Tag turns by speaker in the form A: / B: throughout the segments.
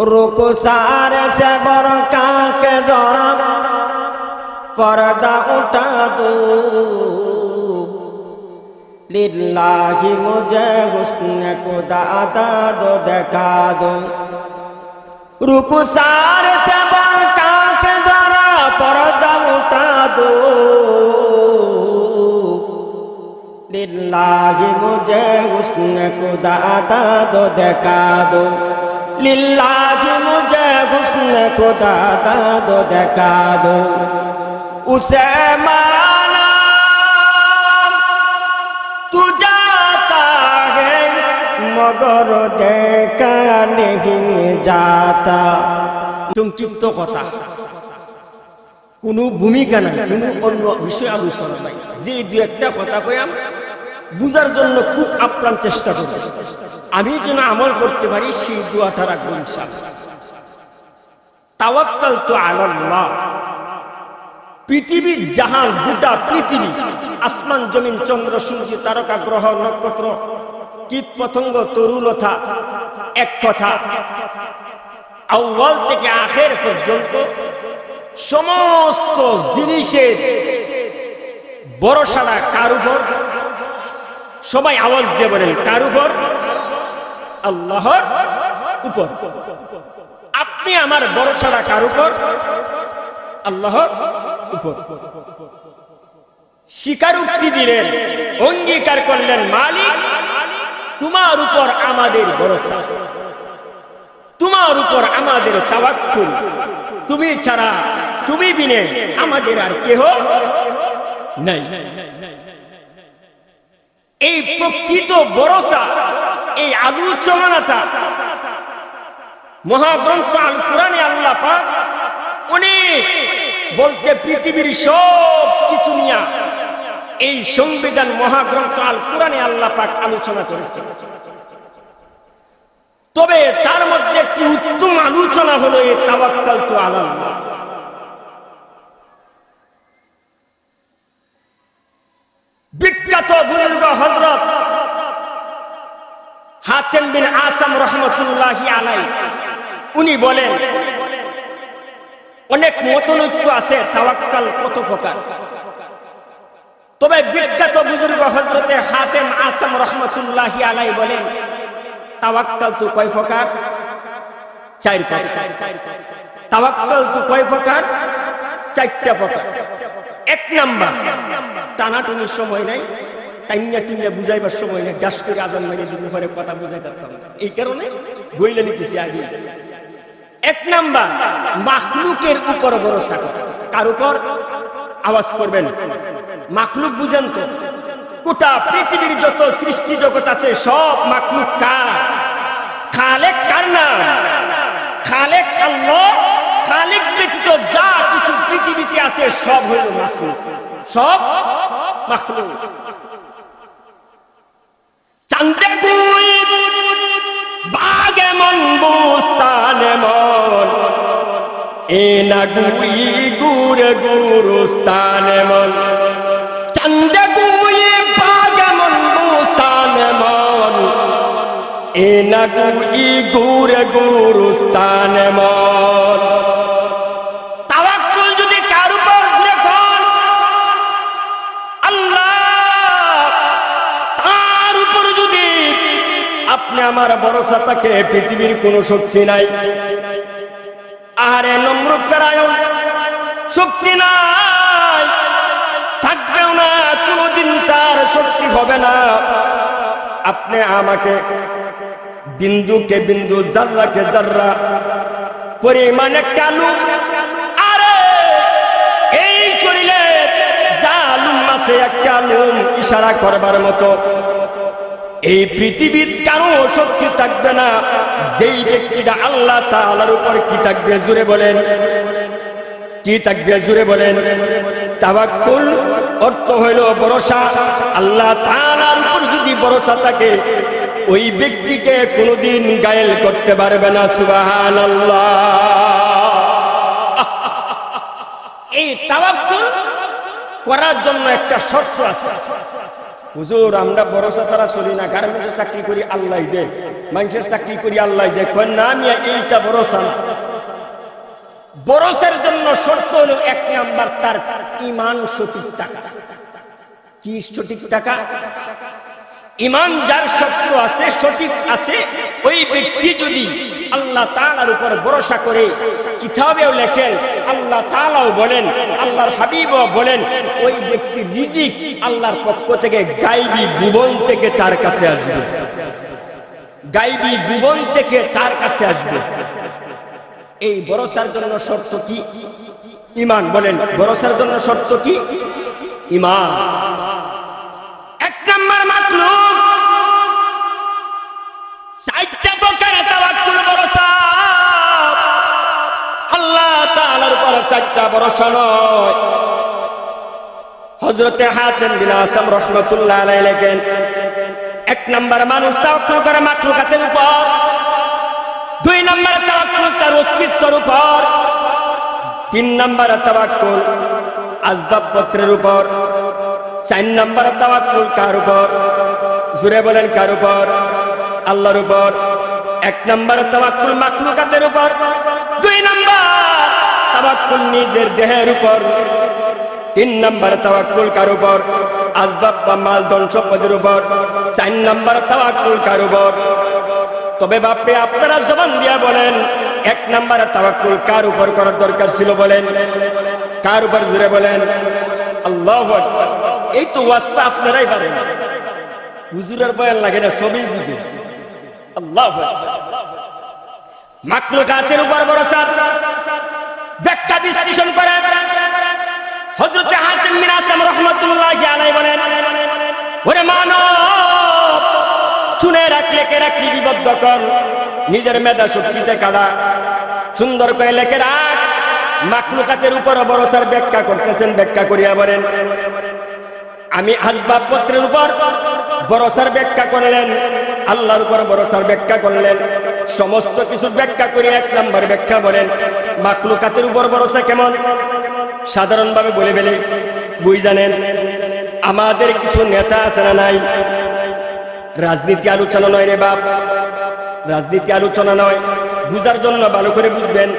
A: रुको सारे से बरका के जरा पर्दा उठा दो लिल्लाही मुझे हुस्न खुदा अता दो देखा दो रुको सारे से बरका के जरा पर्दा उठा दो लिल्लाही मुझे हुस्न खुदा अता दो देखा दो लिल्लाही मुझे हुस्न खुदा अता दो देखा दो उसे माना तू जाता है मगर देखा नहीं जाता সংক্ষিপ্ত কথা কোনো ভূমিকা নাই কোনো অন্য বিষয় আলোচনা নাই যে দু একটা কথা কয়াম বুঝার জন্য খুব আপ্রাণ চেষ্টা করি আমি যেন আমল করতে পারি সেই দোয়াটা রাখবো ইনশাআল্লাহ তাওয়াক্কাল তো পৃথিবীর জাহান গোটা পৃথিবী, আসমান, জমিন, চন্দ্র, সূর্য, তারকা, গ্রহ, নক্ষত্র, কীট পতঙ্গ তরুলতা এক কথা আউ্বাল থেকে আখের পর্যন্ত সমস্ত জিনিসের বড়সাড়া কার উপর? সবাই আওয়াজ দিয়ে বলেন, কার উপর? আল্লাহর উপর। আপনি আমার বড়সাড়া কার উপর, আল্লাহর উপর। স্বীকারোক্তি দিলেন, অঙ্গীকার করলেন মালিক, তোমার উপর আমাদের ভরসা। তোমার উপর আমাদের তাওয়াক্কুল। তুমি ছাড়া, তুমি বিনে আমাদের আর কেহ নাই। এই প্রকৃত ভরসা, এই আলোচনাটা মহাগ্রন্থ আল কোরআনে আল্লাহ পাক অনেক বলতে পৃথিবীর সব কিছু নিয়ে এই সংবিধান মহাগ্রন্থ আল কোরআনে আল্লাহ পাক আলোচনা করেছে তবে তার মধ্যে একটি উত্তম আলোচনা হলো এই তাবাক্কাল তো আল্লাহ বিখ্যাত বুজুর্গ হজরত হাতেম বিন আসাম রহমতুল্লাহি আলাই উনি বলেন, অনেক মতনৈক্য আছে, তাওয়াক্কাল কত প্রকার। তবে বিখ্যাত বুজুর্গ হজরতে হাতেম আসাম রহমতুল্লাহি আলাই বলেন, তাওয়াক্কাল তো কয় প্রকার? চার প্রকার। তাওয়াক্কাল তো কয় প্রকার? চারটা প্রকার। এক নাম্বার, টানাটুনির সময় নাই, টাইমিয়া টিমিয়া বুঝাইবার সময় নেই ডাস করে আজান মেরে দিন পরে কথা বুঝাই পারতাম এই কারণে বইলে নিতেছি আগে। এক নাম্বার, মাখলুকের উপর ভরসা কার। উপর? আওয়াজ করবেন। মাখলুক বুঝেন তো, গোটা পৃথিবীর যত সৃষ্টি জগৎ আছে, সব মাখলুক কার? খালেক কার নাম খালেক আল্লাহ, খালেক ব্যতীত যা কিছু পৃথিবীতে আছে, সব হইল মাখলুক। সব মাখলুক। চান্দে বাগে মন বুস্তানে মন। না গুই গুড় গুরুস্তানে মন চান্দে গুই বাগে মন বুস্তানে মন এ না গুই গুড় গুরুস্তানে মন তাওয়াক্কুল যদি কার উপর ঘুরে কোন আল্লাহ তার উপর যদি আপনি আমার ভরসা থাকে পৃথিবীর কোন শক্তি নাই আরে নমরুদ ফেরায়ন শক্তি নাই, থাকবেও না, কোনদিন তার শক্তি হবে না। আপনি আমাকে বিন্দুকে বিন্দু, জাররাকে জাররা, পরিমাণে কালু। আরে, এই করিলে জালুম আছে একটা লুম ইশারা করবার মতো। এই পৃথিবীর কারও শক্তি থাকবে না। যেই ব্যক্তিটা আল্লাহ তাআলার উপর কি থাকবে জুড়ে বলেন। কি থাকবে জুড়ে বলেন। তাওয়াক্কুল অর্থ হইল ভরসা। আল্লাহ তাআলার উপর যদি ভরসা থাকে, ওই ব্যক্তিকে কোনোদিন গায়েল করতে পারবে না, সুবহানাল্লাহ। এই তাওয়াক্কুল করার জন্য একটা শর্ত আছে। হুজুর, আমরা ভরসা ছাড়া চলি না। গার্মেন্টসে চাকরি করি, আল্লাহ দে। মানুষের চাকরি করি, আল্লাহ দে। না, আমি এইটা ভরসা। বরসের জন্য শর্ত হলো এক নাম্বার, তার ইমান সঠিক টাকা কি সঠিক টাকা ইমান যার শর্ত আছে, সঠিক আছে, ওই ব্যক্তি যদি আল্লাহ তাআলার উপর ভরসা করে কিতাবেও লেখেন, আল্লাহ তাআলাও বলেন, আল্লাহর হাবিবও বলেন, ওই ব্যক্তির রিজিক আল্লাহর পক্ষ থেকে গাইবি ভুবন থেকে তার কাছে আসবে। গাইবি ভুবন থেকে তার কাছে আসবে। এই ভরসার জন্য শর্ত কি? ইমান বলেন, ভরসার জন্য শর্ত কি? ইমান। চারটা ভরসা নয় হযরতে হাতেম বিন আসাম রাহমাতুল্লাহ লেখেন, এক নম্বর মানুষ তাওয়াক্কুল করে মাখলুকাতের উপর, দুই নম্বর তাওয়াক্কুল তার অস্তিত্বের উপর, তিন নম্বর তাওয়াক্কুল আসবাবপত্রের উপর, চার নম্বর তাওয়াক্কুল কার উপর জুড়ে বলেন কার উপর? আল্লাহর উপর। এক নম্বর তাওয়াক্কুল মাখলুকাতের উপর, দুই নম্বর তাওয়াক্কুল নিজের দেহের উপর। তিন নম্বর তাওয়াক্কুল কার উপর? আসবাব বা মাল ধন সম্পদের উপর। চার নম্বর তাওয়াক্কুল কার উপর? তবে বাপরে, আপনারা জবান দিয়া বলেন, এক নম্বরে তাওয়াক্কুল কার উপর করার দরকার ছিল বলেন। কার উপর জুড়ে বলেন? আল্লাহ এই তো ওয়াজটা আপনারাই পারেন। হুজুরের বয়ান লাগে না, সবই বুঝে। আল্লাহ মাকলুকাতের উপর ভরসা। ব্যাখ্যা বিশ্লেষণ করে। হযরতে হাতিম বিন আসাম রাহমাতুল্লাহি আলাইহি বলেন, ওরে মানব শুনে রাখলে কে রাখলি বিবদ্ধ কর? নিজের মেধা শক্তিতে কাটা সুন্দর করে লেখে রাখ। মাকলুকাতের উপর ভরসার ব্যাখ্যা করতেছেন, ব্যাখ্যা করিয়া বলেন, আমি আসবাবপত্রের উপর ভরসার ব্যাখ্যা করলেন, আল্লাহর উপর ভরসার ব্যাখ্যা করলেন। সমস্ত কিছু ব্যাখ্যা করে এক নম্বর ব্যাখ্যা বলেন মাকলুকাতের উপর ভরসা কেমন? সাধারণভাবে বলে ফেলে, বুঝ জানেন? আমাদের কিছু নেতা আছে না নাই? রাজনীতি আলোচনা নয় রে বাপ। রাজনীতি আলোচনা নয়। বুঝার জন্য ভালো করে বুঝবেন,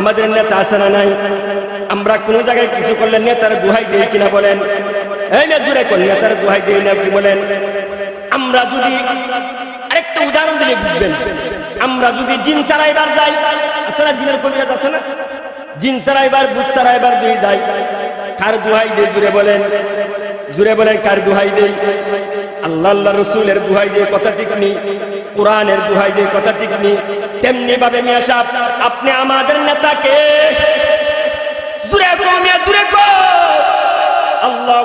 A: আমাদের নেতা আছে না নাই? আমরা কোন জায়গায় কিছু করলে নেতার দুহাই দেই কিনা বলেন? এই না জুড়ে কোন নেতার দুহাই দেই না কি বলেন? আমরা যদি আরেকটা উদাহরণ দিলে বুঝবেন, আমরা যদি জিন সারাইবার যাই জিনের কবিরাজ না? জিন কার দুহাই জুড়ে বলেন। জুড়ে বলেন, কার দুহাই দেই আল্লাহ আল্লাহ রসুলের দুহাই দিয়ে কথা ঠিক কোরআনের দুহাই দিয়ে কথা ঠিক তেমনি ভাবে মিয়া আপনি আমাদের নেতাকে আল্লাহ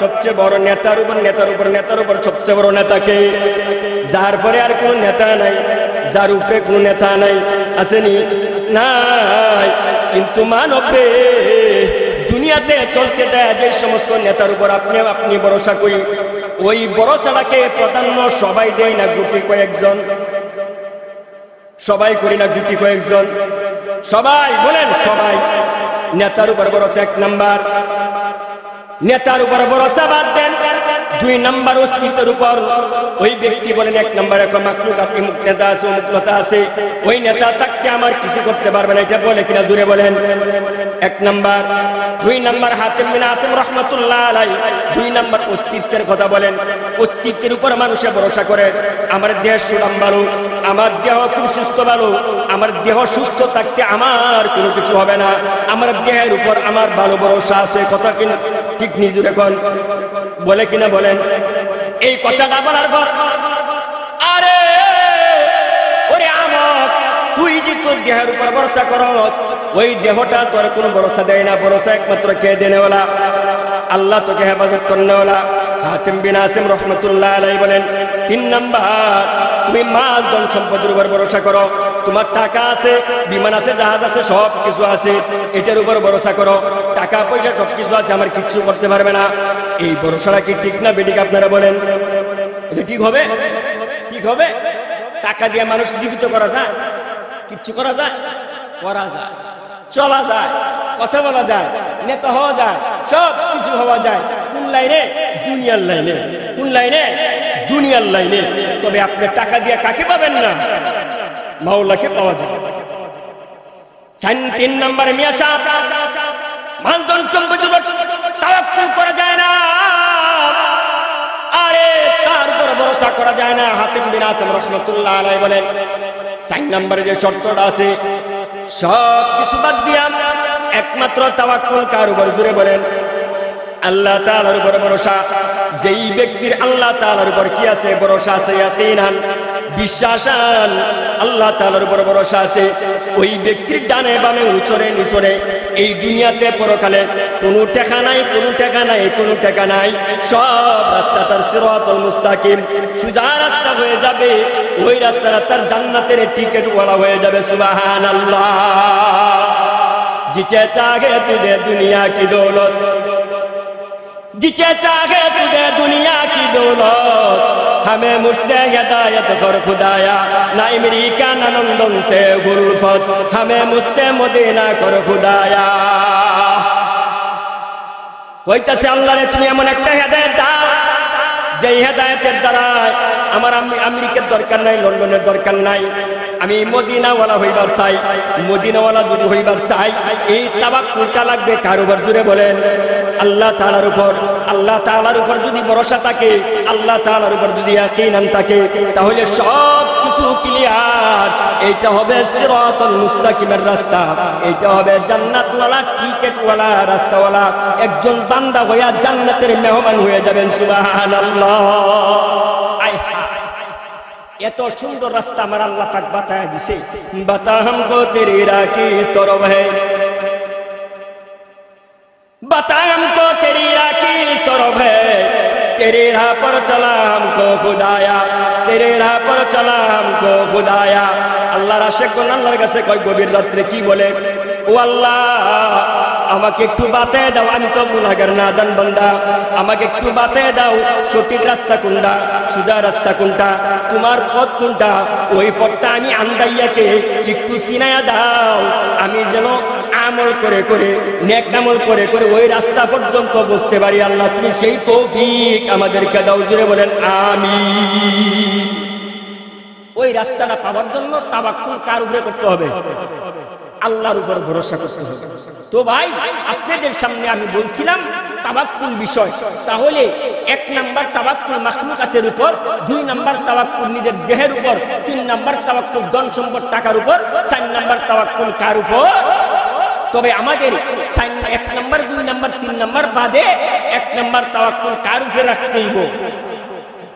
A: সবচেয়ে বড় নেতার উপর নেতার উপর নেতার উপর সবচেয়ে বড় নেতাকে। যার পরে আর কোন নেতা নাই। যার উপরে কোন নেতা নাই, আসেনি, নাই। কিন্তু মানবে, দুনিয়াতে চলতে যায় যে সমস্ত নেতার উপর আপনি আপনি ভরসা করি। ওই ভরসাটাকে প্রাধান্য সবাই দেয় না, গুটি কয়েকজন। সবাই করি না, গুটি কয়েকজন। সবাই, বলেন, সবাই। নেতার উপর ভরসা এক নাম্বার। নেতার উপর ভরসা বাদ দেন। দুই নাম্বার অস্তিত্বের উপর ওই ব্যক্তি বলেন, এক নাম্বার এখন মাকলুক, আপনি মুখ নেতা আছে আছে। ওই নেতা থাকতে আমার কিছু করতে পারবে না, এটা বলে কিনা দূরে বলেন। এক নাম্বার, দুই নাম্বার হাতেম বিন আসিম রহমতুল্লাহ আলাই দুই নাম্বার অস্তিত্বের কথা বলেন। অস্তিত্বের উপর মানুষে ভরসা করে, আমার দেশ সুনাম ভালো আমার দেহ খুব সুস্থ ভালো আমার দেহ সুস্থ থাকতে আমার কোনো কিছু হবে না। আমার দেহের উপর আমার ভালো ভরসা আছে, কথা কিনা ঠিক নিজু এখন বলে কিনা বলেন? এই কথাটা বলার পর তুই যে তোর দেহের উপর ভরসা ওই দেহটা তোর কোনো ভরসা দেয় না। ভরসা কে দেনেওয়ালা আল্লাহ তোকে হেফাজত করনেওয়ালা বলেন, তিন নাম্বার তুমি মাল, ধন সম্পদের উপর ভরসা করো। তোমার টাকা আছে, বিমান আছে, জাহাজ আছে, সব কিছু আছে। এটার উপর ভরসা করো। টাকা, পয়সা, সব কিছু আছে, আমার কিচ্ছু করতে পারবে না। এই ভরসাটা কি ঠিক না বেটিকে আপনারা বলেন? ঠিক হবে? ঠিক হবে? টাকা দিয়ে মানুষ জীবিত করা যায়? কিচ্ছু করা যায়? করা যায়। চলা যায়। কথা বলা যায়। নেতা হওয়া যায়। সব কিছু হওয়া যায়। কোন লাইনে? দুনিয়ার লাইনে। কোন লাইনে? দুনিয়ার লাইনে। তবে আপনি টাকা দিয়ে কাকে পাবেন না? মাওলাকে পাওয়া যাবে। তিন নম্বরে মিয়া সাহেব। মালদন সম্পত্তি তাওয়াক্কুল করা যায় না। আরে, তার উপর ভরসা করা যায় না। হাতিম বিন আসম রহমতুল্লাহ আলাই বলেন, চার নম্বরে যে শর্তটা আছে সব কিছু বাদ দিয়া একমাত্র তাওয়াক্কুল কার উপর জুড়ে বলেন আল্লাহ তালার উপর ভরসা। যেই ব্যক্তির আল্লাহ তালার উপর কি আছে, ভরসা আছে বিশ্বাস আল্লাহ তালার উপর ভরসা আছে। ওই ব্যক্তির ডানে বামে উচরে নিচরে এই দুনিয়াতে পরকালে কোনো টেকা নাই, কোনো টেকা নাই, কোনো টেকা নাই। সব রাস্তা তার সিরতল মুস্তাকিম। সুজা রাস্তা হয়ে যাবে, ওই রাস্তাটা তার জান্নাতের টিকিট বলা হয়ে যাবে, সুবহানাল্লাহ। জিতে চাহে তুদে দুনিয়া কি দৌলত? जिसे चाहे तुझे दुनिया की दौलत हमें मुश्ते हिदायत कर खुदाया ना अमेरिका ना लंदन से गुलफत हमें मुश्ते मदीना कर खुदाया কইতাছে আল্লাহ রে তুমি এমন একটা হেদায়েত দাও যেই হেদায়েতের দ্বারা আমার আম- আমেরিকার দরকার নাই লন্ডনের দরকার নাই আমি মদিনাওয়ালা হইবার চাই, মদিনাওয়ালা যদি হইবার চাই, এই তাবাক্কুলটা লাগবে কারোবার জুড়ে বলেন। আল্লাহ তাআলার উপর, আল্লাহ তালার উপর যদি ভরসা থাকে, আল্লাহ তাআলার উপর যদি একই নাম থাকে, তাহলে সব কিছু ক্লিয়ার এইটা হবে সিরাতুল মুস্তাকিমের রাস্তা, এইটা হবে জান্নাতওয়ালা, টিকেটওয়ালা, রাস্তাওয়ালা। একজন বান্দা হইয়া জান্নাতের মেহমান হয়ে যাবেন, সুবহানাল্লাহ। এত সুন্দর রাস্তা আমার আল্লাহ পাক বাতায় দিছে। বাতা হামকো তেরে রাকি তোর ভাই বাতা হামকো তেরি রাকি তোর ভাই তেরে রাহ পর চলা হামকো খুদায়া। তেরে রাহ পর চলা হামকো খুদায়া। আল্লাহর আশেক আল্লাহর কাছে কয় গভীর রাত্রে কি বলে? ও আল্লাহ আমাকে একটু বাতে দাও, আমি তো গুনাহগার নাদান বান্দা। আমাকে একটু বাতে দাও, সঠিক রাস্তা কোনটা, সুজা রাস্তা কোনটা, তোমার পথ কোনটা? ওই পথটা আমি আন্দাইয়াকে একটু চিনায়া দাও। আমি যেন আমল করে করে, নেক আমল করে করে ওই রাস্তা পর্যন্ত বসতে পারি, আল্লাহ তুমি সেই তৌফিক আমাদেরকে দাও জুড়ে বলেন আমি ওই রাস্তাটা পাওয়ার জন্য তাবাক্কুল কার উপরে করতে হবে? আল্লাহর উপর ভরসা করতে হবে। তো ভাই, আপনাদের সামনে আমি বলছিলাম তাবাক্কুল বিষয়। তাহলে এক নাম্বার তাবাক্কুল মাখলুকাতের উপর, দুই নাম্বার তাবাক্কুল নিজের দেহের উপর, তিন নাম্বার তাবাক্কুল ধন সম্পদ টাকার উপর, চার নাম্বার তাবাক্কুল কার উপর? তবে আমাদের এক নাম্বার, দুই নাম্বার, তিন নাম্বার বাদে এক নাম্বার তাওয়াক্কুল কার উপরে রাখতে হইব।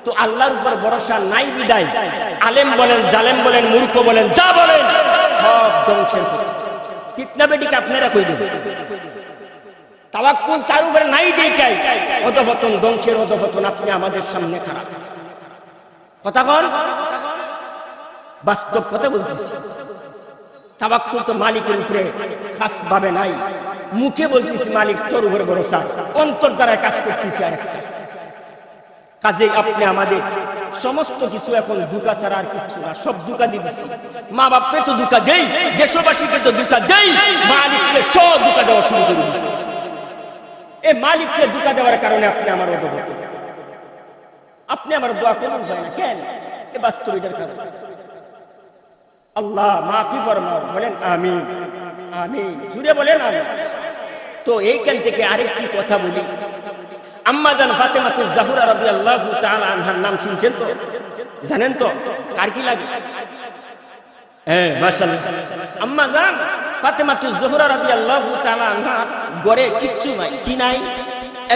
A: তো আল্লাহর উপর ভরসা নাই বিদায়। আলেম বলেন, জালেম বলেন, মূর্খ বলেন, যা বলেন, সব ধ্বংসের পথে। ঠিক না বেটিকে আপনারা কইবেন তাওয়াক্কুল তার উপরে নাই দেখাই অধপতন ধ্বংসের অধপতন আপনি আমাদের সামনে খারাপ কথা কন বাস্তব কথা বলতেছি তাবাক্কুল তো মালিকের উপরে খাস ভাবে নাই মুখে বলতেছি মালিক তোর উপরে ভরসা অন্তর দ্বারা কাজ করতেছি আর কাজে আপনি আমাদের সমস্ত কিছু এখন দুকা ছাড়া আর কিচ্ছু না, সব দুকা দিচ্ছি মা বাপকে তো দুকা দেই, দেশবাসীকে তো দুকা দেই, মালিককে সব দুকা দেওয়া শুরু করে এই মালিককে দুকা দেওয়ার কারণে আপনি আমার অধগত আপনি আমার দোয়া কবুল হয় না কেন? এ বাস্তবিকের কারণে। আল্লাহ মাফি ফরমাও, বলেন আমি আমি জুড়ে বলেন আমিন। তো এইখান থেকে আরেকটি কথা বলি। আম্মা জান ফাতেমা জাহুরা রাদিয়াল্লাহু তাআলা আনহার নাম শুনছেন তো? জানেন তো? কার কি লাগে? হ্যাঁ মাশাআল্লাহ। আম্মা জান ফাতেমা তো জাহুরা রাদিয়াল্লাহু তাআলা আনহার ঘরে কিচ্ছু নাই, কি নাই?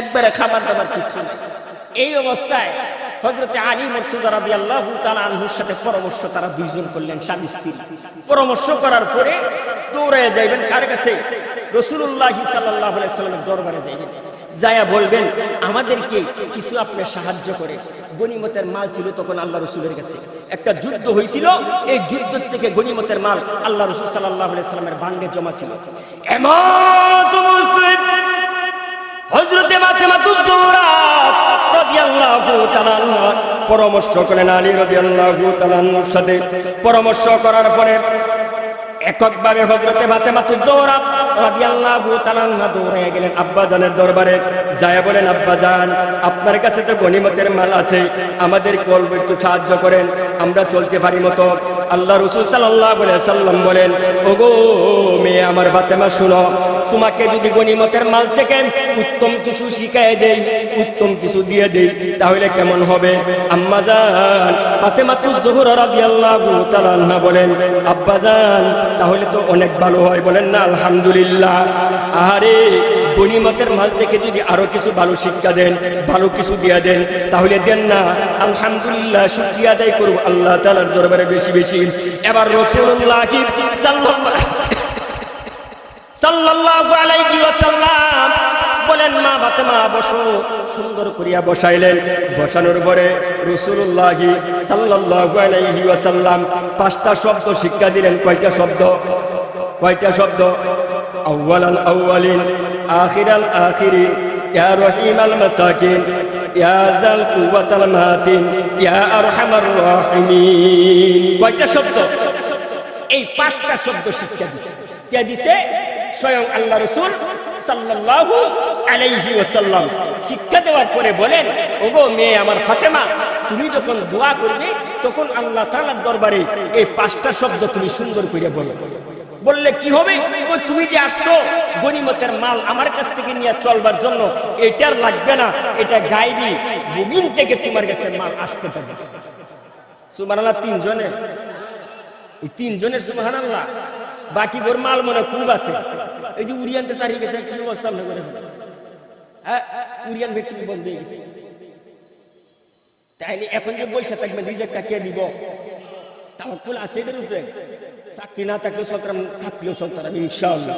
A: একবারে খাবার দাবার কিচ্ছু নাই। এই অবস্থায় হজরতে আলী মর্তুজা রাদি আল্লাহ আনহুর সাথে পরামর্শ তারা দুইজন করলেন, স্বামী স্ত্রী। পরামর্শ করার পরে দৌড়ে যাইবেন কার কাছে? রসুল্লাহ সাল্লাহ সাল্লামের দরবারে যাইবেন। যায়া বলবেন, আমাদেরকে কিছু আপনি সাহায্য করে। গনিমতের মাল ছিল তখন আল্লাহ রসুলের কাছে। একটা যুদ্ধ হয়েছিল এই যুদ্ধ থেকে গনিমতের মাল আল্লাহ রসুল সাল্লাহ সাল্লামের বান্ডে জমা ছিল। পরামর্শ করেন আলী তাআলা আনহুর সাথে। পরামর্শ করার পরে এককভাবে হজরতে ফাতেমাতুজ জোহরা রাদিয়াল্লাহু তাআলা দৌড়ে গেলেন। আব্বাজানের দরবারে যায় বলেন আব্বাজান আপনার কাছে তো গনিমতের মাল আছে, আমাদের কল্প একটু সাহায্য করেন, আমরা চলতে পারি মতো। আল্লাহ রসুল সাল্লাল্লাহু বলে সাল্লাম বলেন, ওগো মেয়ে আমার ফাতেমা, শুনো, তোমাকে যদি গনিমতের মাল থেকে উত্তম কিছু শিখায় দেই, উত্তম কিছু দিয়ে দেই, তাহলে কেমন হবে? আম্মা আম্মাজান ফাতেমাতুজ জোহরা রাদিয়াল্লাহু তাআলা আনহা বলেন আব্বাজান তাহলে তো অনেক ভালো হয়। বলেন, না, আলহামদুলিল্লাহ। আরে গনিমতের মাল থেকে যদি আরও কিছু ভালো শিক্ষা দেন, ভালো কিছু দিয়ে দেন, তাহলে দেন না। আলহামদুলিল্লাহ, শুকরিয়া আদায় করব আল্লাহ তাআলার দরবারে বেশি বেশি। এবার ওয়াসাল্লাম বলেন সুন্দর করিয়া বসাইলেন। পাঁচটা শব্দ শিক্ষা দিলেন। কয়টা শব্দ? কয়টা শব্দ? আউয়ালাল আউয়ালিন। আখিরাল আখিরিন ইয়া রহিমাল মাসাকিন ইয়া জাল কুওয়াতাল মাতিন ইয়া আরহামার রাহিমিন কয়টা শব্দ? এই পাঁচটা শব্দ শিক্ষা দিছে। কে দিছে? স্বয়ং আল্লাহ রসুল সাল্লাল্লাহু আলাইহি ওয়াসাল্লাম। শিক্ষা দেওয়ার পরে বলেন, ওগো মেয়ে আমার ফাতেমা, তুমি যখন দোয়া করবে, তখন আল্লাহ তাআলার দরবারে এই পাঁচটা শব্দ তুমি সুন্দর করে বলো। বললে, কি হবে? ওই তুমি যে আসছো গনিমতের মাল আমার কাছ থেকে নিয়ে চলবার জন্য, এটার লাগবে না, এটা গাইবি। বুবিন থেকে তোমার কাছে মাল আসতে থাকবে সুবহানাল্লাহ, তিনজনে। এই তিনজনের সুবহান আল্লাহ বাকি গোর মাল মনে খুব আছে। এই যে উড়িয়ানতে চারিয়ে গেছে কি অবস্থা আমরা করে হ্যাঁ উড়িয়ান ফ্যাক্টরি বন্ধ হয়ে গেছে। তাইলে এখন যে বৈশা থাকবে রিজেক্টটা কে দিব? তাওয়াক্কুল আছে এদের উপরে। চাকরি না থাকলেও সন্তান থাকলেও সন্তান ইনশাআল্লাহ।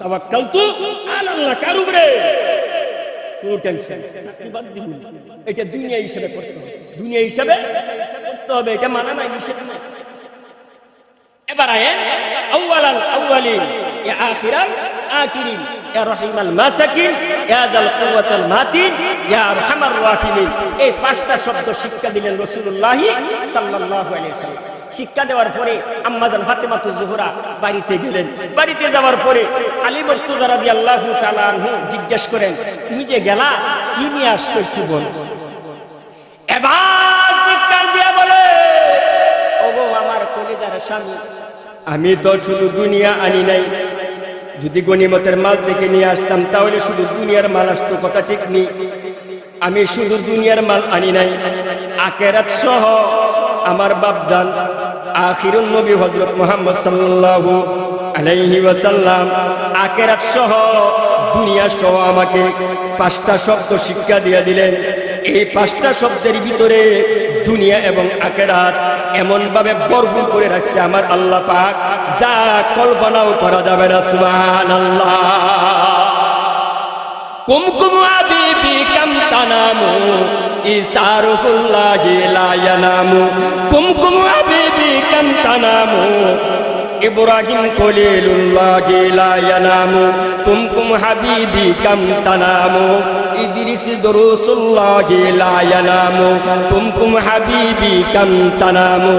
A: তাওয়াক্কাল তো আল্লাহ, কার উপরে? কোনো টেনশন চাকরি বাদ দিব। এটা দুনিয়া হিসেবে করতে হবে। দুনিয়া হিসেবে করতে হবে, এটা মানা নাই, নিষেধ নাই। এবার আয়েন, আউয়ালাল আউয়ালিন ইয়া আখিরাল আখিরিন ইয়া রহিমাল মাসাকিন ইয়া জাল কুওয়াতাল মাতিন, ইয়া আরহামার রাহিমিন। এই পাঁচটা শব্দ শিক্ষা দিলেন রাসূলুল্লাহ সাল্লাল্লাহু আলাইহি ওয়াসাল্লাম। শিক্ষা দেওয়ার পরে আম্মাজান ফাতেমাতু জোহরা বাড়িতে গেলেন। বাড়িতে যাওয়ার পরে আলী মুর্তজা রাদিয়াল্লাহু তাআলা আনহু জিজ্ঞেস করেন, তুমি যে গেলা, কি নিয়ে আসছো একটু বলো? এবার চিৎকার দিয়ে বলে, ওগো, আমার কলিদার স্বামী, আমি তো শুধু দুনিয়া আনি নাই। যদি গনিমতের মাল থেকে নিয়ে আসতাম, তাহলে শুধু দুনিয়ার মাল আসতো, কথা ঠিক নেই। আমি শুধু দুনিয়ার মাল আনি নাই। আকেরাত সহ আমার বাপজান আখিরুন নবী হযরত মুহাম্মদ সাল্লাল্লাহু আলাইহি ওয়াসাল্লাম আকেরাত সহ দুনিয়া সহ আমাকে পাঁচটা শব্দ শিক্ষা দিয়ে দিলেন। এই পাঁচটা শব্দের ভিতরে দুনিয়া এবং আকেরাত এমন ভাবে ভরপুর করে রাখছে আমার আল্লাহ পাক। যা কল্পনাও করা যাবে না, সুবহানাল্লাহ। কুমকুম আবিবি কামতানামু ইসারুহুল্লাহি লা ইয়ানামু। কুমকুম আবিবি কাম তানামু ইব্রাহিম খলিলুল্লাহি লা ইয়ানামু, কুমকুম হাবিবি কাম তানামু, ইদ্রিস দরুসুল্লাহি লা ইয়ানামু, কুমকুম হাবিবি কাম তানামু,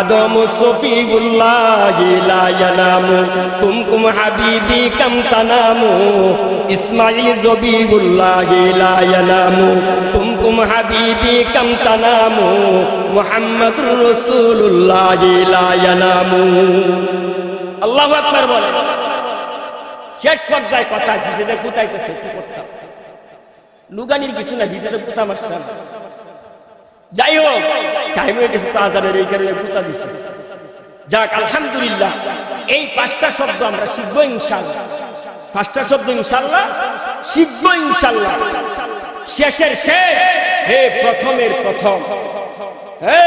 A: আদম সফিউল্লাহি লা ইয়ানামু, কুমকুম হাবিবি কাম তানামু, ইসমাইল জবিউল্লাহি লা কুমকুম হাবিবি কাম তানামু, মুহাম্মাদুর রাসূলুল্লাহি লা ইয়ানামু। আল্লাহু আকবার বলে। পর্যায়ে কথা কুতাইতেছে কি করতাম? লুগানির কিছু না মারছে যাই হোক টাইম হয়ে গেছে এই কারণে দিছে। যাক, আলহামদুলিল্লাহ, এই পাঁচটা শব্দ আমরা শিখব ইনশাল্লাহ পাঁচটা শব্দ ইনশাল্লাহ শিখব ইনশাল্লাহ শেষের শেষ, হে প্রথমের প্রথম। হে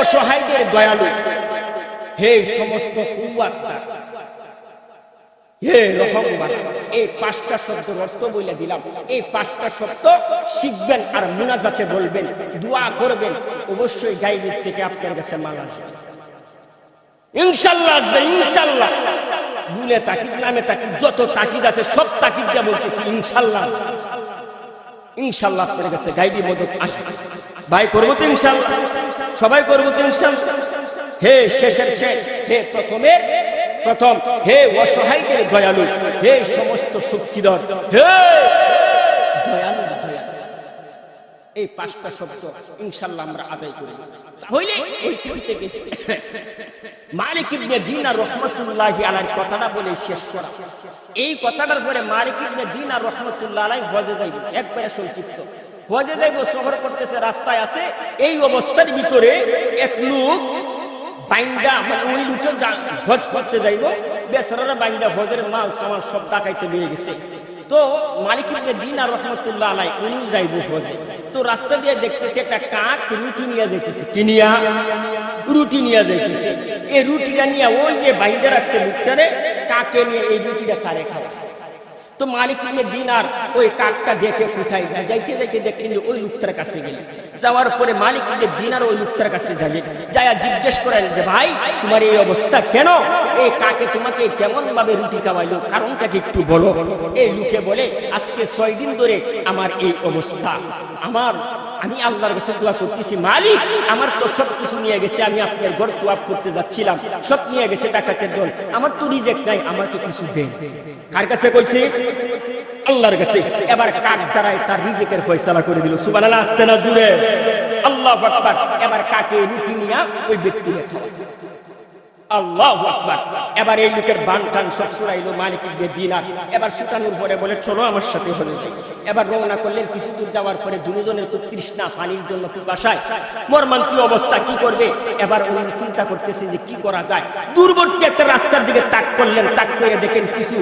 A: অসহায়দের দয়ালু হে সমস্ত হে রহমান এই পাঁচটা শব্দের অর্থ বলে দিলাম। এই পাঁচটা শব্দ শিখবেন আর মুনাজাতে বলবেন, দোয়া করবেন, অবশ্যই গাইবির থেকে আপনার কাছে মালা ইনশাল্লাহ ইনশাল্লাহ। গুনে তাকিদ, নামে তাকিদ, যত তাকিদ আছে, সব তাকিদ দিয়ে বলতেছি, ইনশাল্লাহ। ইনশাল্লাহ আপনার কাছে গাইবি মদত আসবে। ভাই করব তো ইনশাল্লাহ? সবাই করব তো ইনশাল্লাহ? হে শেষের শেষ, হে প্রথমের, প্রথম, হে অসহায়দের দয়ালু, হে সমস্ত শক্তিধর হে দয়ালু দয়ালু। এই পাঁচটা শব্দ ইনশাল্লাহ আমরা আদায় করি। তাহলে এইখান থেকে মালিক ইবনে দিনার রহমতুল্লাহ আলার কথাটা বলে শেষ করা। এই কথাটার পরে মালিক ইবনে দিনার রহমতুল্লাহ আলাই হজে যাইব, একবারে সংক্ষিপ্ত। হজে যাইব, সফর করতেছে, রাস্তায় আছে, এই অবস্থার ভিতরে এক লোক বাইন্দা মানে ওই যা- হজ করতে যাইব বেসরারা বাইন্দা হজের মাল সামাল সব ডাকাইতে নিয়ে গেছে। তো মালিক ইবনে দিনার রহমতুল্লাহ আলাই, উনিও যাইব হজে তো রাস্তা দিয়ে দেখতেছে একটা কাক রুটি নিয়ে যাইতেছে। কি নিয়া? রুটি নিয়ে যাইতেছে। এই রুটিটা নিয়ে ওই যে বাইন্দা রাখছে লোকটারে, কাকে নিয়ে এই রুটিটা তারে খাওয়া? তো মালিক ইবনে দিনার ওই কাকটা দেখে কোথায় যায়? যাইতে যাইতে দেখলেন ওই লোকটার কাছে গেলে। যাওয়ার পরে মালিক ইবনে দিনার ওই লোকটার কাছে যাবে যায়া জিজ্ঞেস করেন যে, ভাই, তোমার এই অবস্থা কেন? এই কাকে তোমাকে কেমন ভাবে রুটি খাওয়াইলো? কারণটাকে একটু বলো? এই লোকে বলে, আজকে ছয় দিন ধরে আমার এই অবস্থা। আমার আমি আল্লাহর কাছে দোয়া করতেছি, মালিক, আমার তো সব কিছু নিয়ে গেছে, আমি আপনার ঘর তোয়াপ করতে যাচ্ছিলাম, সব নিয়ে গেছে ডাকাতের দল, আমার তো রিজেক্ট নাই, আমাকে কিছু দেন। কার কাছে কইছি? আল্লাহর কাছে। এবার কাক দ্বারাই তার রিজেকের ফয়সালা করে দিল, সুবহানাল্লাহ, আসতে না দূরে আল্লাহ এবার কাকে রুটি নিয়ে ওই ব্যক্তি খাওয়া এবার এই লোকের বান টান সব এবার সুটানোর পরে বলে, চলো আমার সাথে হলে এবার রওনা করলেন কিছু দূর যাওয়ার পরে দুজনের তৃষ্ণা, পানির জন্য মর্মান্তীয় অবস্থা, কি করবে? এবার উনি চিন্তা যে কি করা যায়। দূরবর্তী একটা রাস্তার দিকে তাক করলেন, তাক করে দেখেন কিছু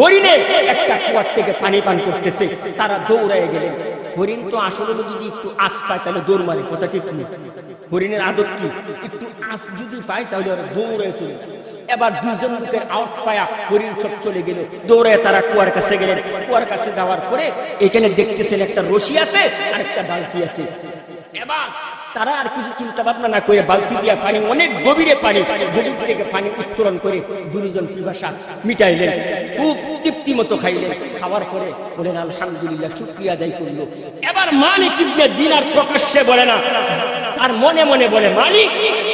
A: হরিণে একটা কুয়ার থেকে পানি পান করতেছে। তারা দৌড়ায় গেলেন। হরিণ তো আসলে যদি একটু আশ পায় তাহলে দৌড় মারে, কথা ঠিক নেই। হরিণের আদত কি? একটু যদি পায় তাহলে দৌড়ে চলে এবার আউট পায়া হরিণ চলে গেল। দৌড়ে তারা কুয়ার কাছে গেলেন। কুয়ার কাছে যাওয়ার পরে এখানে দেখতেছেন একটা রশি আছে আর একটা বালতি আছে। এবার তারা আর কিছু চিন্তা ভাবনা না করে বালতি দিয়া পানি, অনেক গভীরে পানি, গভীর থেকে পানি উত্তোলন করে দুজন পিপাসা মিটাইলেন। খুব তৃপ্তি মতো খাইলেন খাওয়ার পরে বলেন, আলহামদুলিল্লাহ, শুক্রিয়া আদায় করল। এবার মালিক ইবনে দিনার প্রকাশ্যে বলে না, তার মনে মনে বলে, মালিক,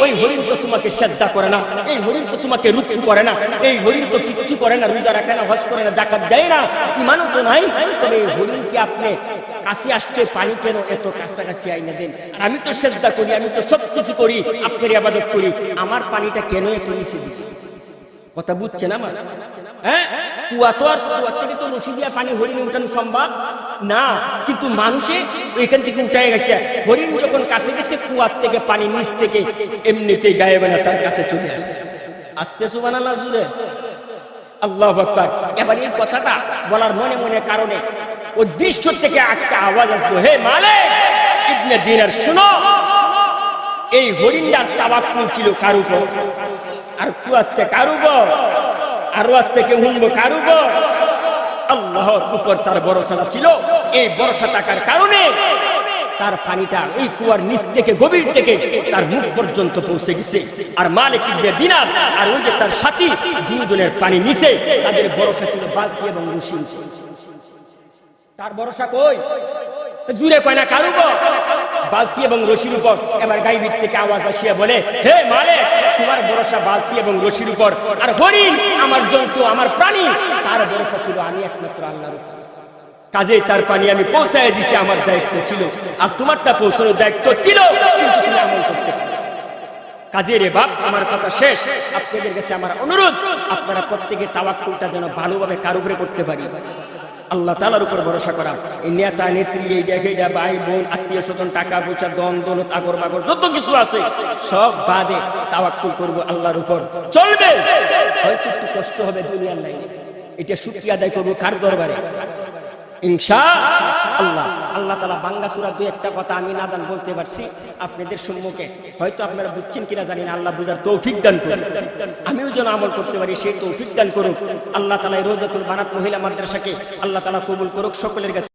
A: ওই হরিণ তো তোমাকে শ্রদ্ধা করে না, এই হরিণ তো তোমাকে রুকু করে না, এই হরিণ তো কিচ্ছু করে না, রোজা রাখে না, হজ করে না, জাকাত দেয় না, ইমানও তো নাই, তবে এই হরিণকে আপনি কাছে আসতে পানি কেন এত কাছাকাছি আইনে দেন? আর আমি তো শ্রদ্ধা করি, আমি তো সব কিছু করি আপনার আবাদত করি, আমার পানিটা কেন এত নিচে দিছে? কথা বুঝছে না আমার হ্যাঁ? কুয়া তো আর কুয়া থেকে তো রশি দিয়া পানি হরিণে উঠানো সম্ভব? না, কিন্তু মানুষে এখান থেকে উঠায় গেছে। হরিণ যখন কাছে গেছে, কুয়ার থেকে পানি নিচ থেকে এমনিতেই গায়ে বেলা তার কাছে চলে আসে। আসতে সুবান আল্লাহ জুড়ে আল্লাহ এবার এই কথাটা বলার মনে মনে কারণে ও দৃশ্য থেকে একটা আওয়াজ আসতো হে মালে ইবনে দিনার শুনো। এই হরিণটার তাবাক্কুল ছিল কার উপর? আর একটু আসতে কার উপর আরও আসতে কেউ শুনব কার উপর আল্লাহর উপর তার ভরসাটা ছিল, এই ভরসা থাকার কারণে তার পানিটা এই কুয়ার নিচ থেকে, গভীর থেকে তার মুখ পর্যন্ত পৌঁছে গেছে। আর মালিক দিনার আর ওই যে তার সাথী দুজনের পানি নিচে, তাদের ভরসা ছিল বালতি এবং রশি তার ভরসা কই? জুড়ে কয় না কার উপর বালতি এবং রশির উপর। এবার গাইবির থেকে আওয়াজ আসিয়া বলে, হে মালে তোমার ভরসা বালতি এবং রশির উপর। আর হরিণ, আমার জন্তু, আমার প্রাণী, তার ভরসা ছিল আমি একমাত্র আল্লাহর উপর। কাজে তার পানি আমি পৌঁছায় দিছি, আমার দায়িত্ব ছিল। আর তোমারটা পৌঁছানোর দায়িত্ব ছিল কাজে রে বাপ, আমার কথা শেষ। আপনাদের কাছে আমার অনুরোধ, আপনারা প্রত্যেকে তাওয়াক্কুলটা যেন ভালোভাবে কার উপরে করতে পারি। আল্লাহ তালার উপর ভরসা করা। এই নেতা, নেত্রী, এই দেখে ভাই, বোন, আত্মীয় স্বজন, টাকা পয়সা দন দন আগর বাগর যত কিছু আছে, সব বাদে তাওয়াক্কুল করব আল্লাহর উপর। চলবে! হয়তো একটু কষ্ট হবে, দুনিয়ার নাই। এটা শুক্রিয়া আদায় করব কার দরবারে? আল্লাহ। আল্লাহ তালা বাংলা সুরা দু একটা কথা আমি নাদান বলতে পারছি, আপনাদের সম্মুখে। হয়তো আপনারা বুঝছেন কিনা জানি আল্লাহ বুঝার তৌফিক দান করুন আমিও যেন আমল করতে পারি, সেই তৌফিক দান করুক। আল্লাহ তালা রোজাতুল বানাত মহিলা মাদ্রাসাকে আল্লাহ তালা কবুল করুক, সকলের কাছে